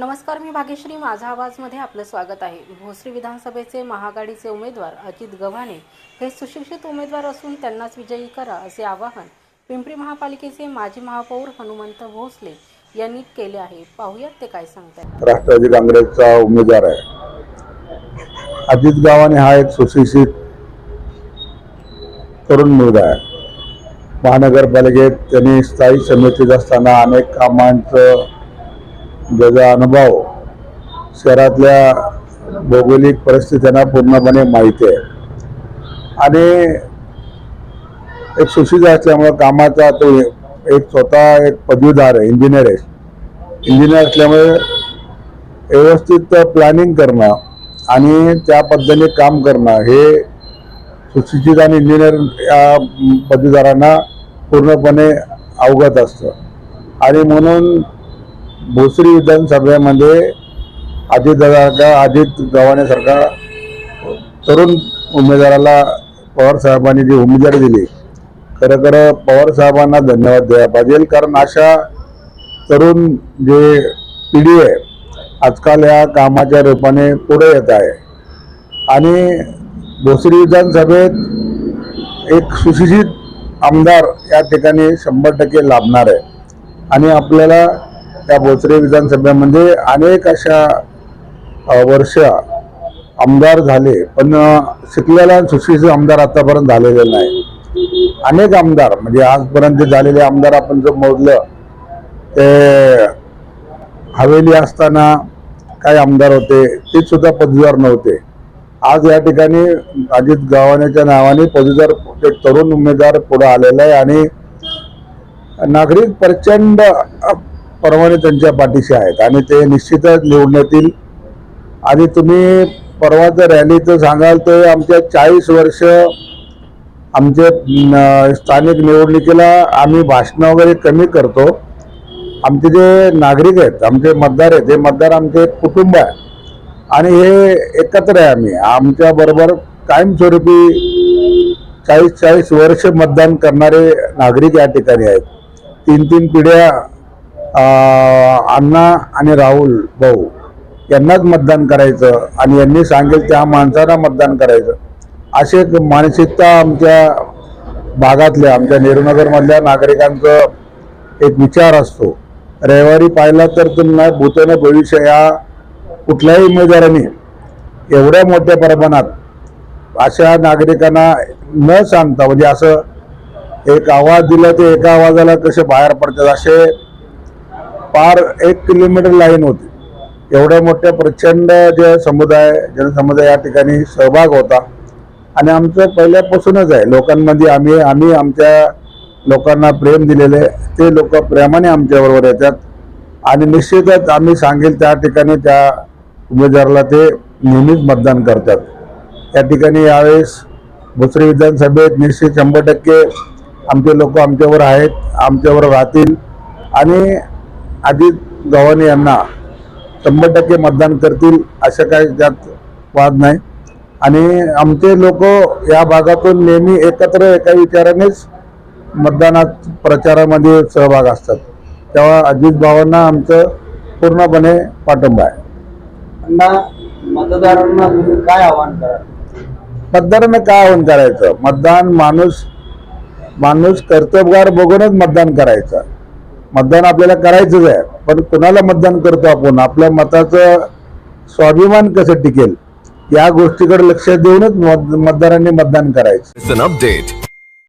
नमस्कार मी भाग्यश्री. माझा आवाजमध्ये आपलं स्वागत आहे. भोसरी विधानसभेचे महाआघाडीचे उमेदवार अजित गव्हाणे हे सुशिक्षित उमेदवार असून त्यांनाच विजयी करा असे आवाहन पिंपरी महापालिकेचे माजी महापौर हनुमंत भोसले यांनी केले आहे. पाहूयात ते काय सांगतात राष्ट्रवादी काँग्रेसचा उमेदवार आहे. अजित गव्हाणे हा एक सुशिक्षित तरुण मुलगा आहे. महानगरपालिकेत त्यांनी स्थायी समितीत असताना अनेक कामांचं ज्याचा अनुभव शहरातल्या भौगोलिक परिस्थितींना पूर्णपणे माहिती आहे. आणि एक सुशिक्षित असल्यामुळं कामाचा तो एक स्वतः एक पदवीधार आहे इंजिनियर आहे. इंजिनियर असल्यामुळे व्यवस्थित प्लॅनिंग करणं आणि त्या पद्धतीने काम करणं हे सुशिक्षित आणि इंजिनियर या पदवीधारांना पूर्णपणे अवगत असतं. आणि म्हणून भोसरी विधानसभेमध्ये अजित दादा अजित गव्हाणेसारखा तरुण उमेदवाराला पवार साहेबांनी जी उमेदवारी दिली खरं खरं पवार साहेबांना धन्यवाद द्यायला पाहिजे. कारण अशा तरुण जे पिढी आहे आजकाल या कामाच्या रूपाने पुढे येत आहे. आणि भोसरी विधानसभेत एक सुशिक्षित आमदार या ठिकाणी शंभर टक्के लाभणार आहे. आणि आपल्याला त्या बोचरे विधानसभेमध्ये म्हणजे अनेक अशा वर्ष आमदार झाले पण शिकलेला आणि सुशिक्षित आमदार आतापर्यंत झालेले नाही. अनेक आमदार म्हणजे आजपर्यंत झालेले आमदार आपण जर मोजलं ते हवेली असताना काही आमदार होते ते सुद्धा पदवीधर नव्हते. आज या ठिकाणी अजित गव्हाणेच्या नावाने पदवीधर एक तरुण उमेदवार पुढे आलेला आहे आणि नागरिक प्रचंड परवाने त्यांच्या पाठीशी आहेत. आणि ते निश्चितच निवडून येतील आणि तुम्ही परवा जर रॅलीचं सांगाल तर आमच्या चाळीस वर्ष आमचे स्थानिक निवडणुकीला आम्ही भाषणं वगैरे कमी करतो. आमचे जे नागरिक आहेत आमचे मतदार आहेत हे मतदार आमचे कुटुंब आहे. आणि हे एकत्र आहे आम्ही. आमच्याबरोबर कायमस्वरूपी चाळीस चाळीस वर्ष मतदान करणारे नागरिक या ठिकाणी आहेत. तीन तीन पिढ्या अण्णा आणि राहुल भाऊ यांनाच मतदान करायचं आणि यांनी सांगेल त्या माणसाला मतदान करायचं. अशी एक मानसिकता आमच्या भागातल्या आमच्या नेहरूनगरमधल्या नागरिकांचं एक विचार असतो. रविवारी पाहिला तर तुम्हाला भूतनं भविष्य या कुठल्याही उमेदवाराने एवढ्या मोठ्या प्रमाणात अशा नागरिकांना न सांगता म्हणजे असं एक आवाज दिला ते एका आवाजाला कसे बाहेर पडतात असे पार एक किलोमीटर लाईन होती. एवढ्या मोठ्या प्रचंड जे समुदाय जनसमुदाय या ठिकाणी सहभाग होता. आणि आमचं पहिल्यापासूनच आहे. लोकांमध्ये आम्ही आम्ही आमच्या लोकांना प्रेम दिलेले ते लोक प्रेमाने आमच्याबरोबर येतात. आणि निश्चितच आम्ही सांगेल त्या ठिकाणी त्या उमेदवाराला ते नेहमीच मतदान करतात. त्या ठिकाणी यावेळेस भोसरी विधानसभेत निश्चित शंभर टक्के आमचे लोक आमच्यावर आहेत आमच्यावर राहतील. आणि अजित गव्हाणे यांना शंभर टक्के मतदान करतील असं काही त्यात वाद नाही. आणि आमचे लोक या भागातून नेहमी एकत्र एका विचारानेच मतदानात प्रचारामध्ये सहभाग असतात. तेव्हा अजित भावांना आमचं पूर्णपणे पाठिंबा आहे. मतदारांना काय आवाहन मतदारांना काय आव्हान करायचं? मतदान माणूस माणूस कर्तबगार बघूनच मतदान करायचं. मतदान आपल्याला करायचंच आहे. पण कुणाला मतदान करतो आपण? आपल्या मताचं स्वाभिमान कसं टिकेल? या गोष्टीकडे लक्ष देऊनच मत- मतदारांनी मतदान करायचं. It's.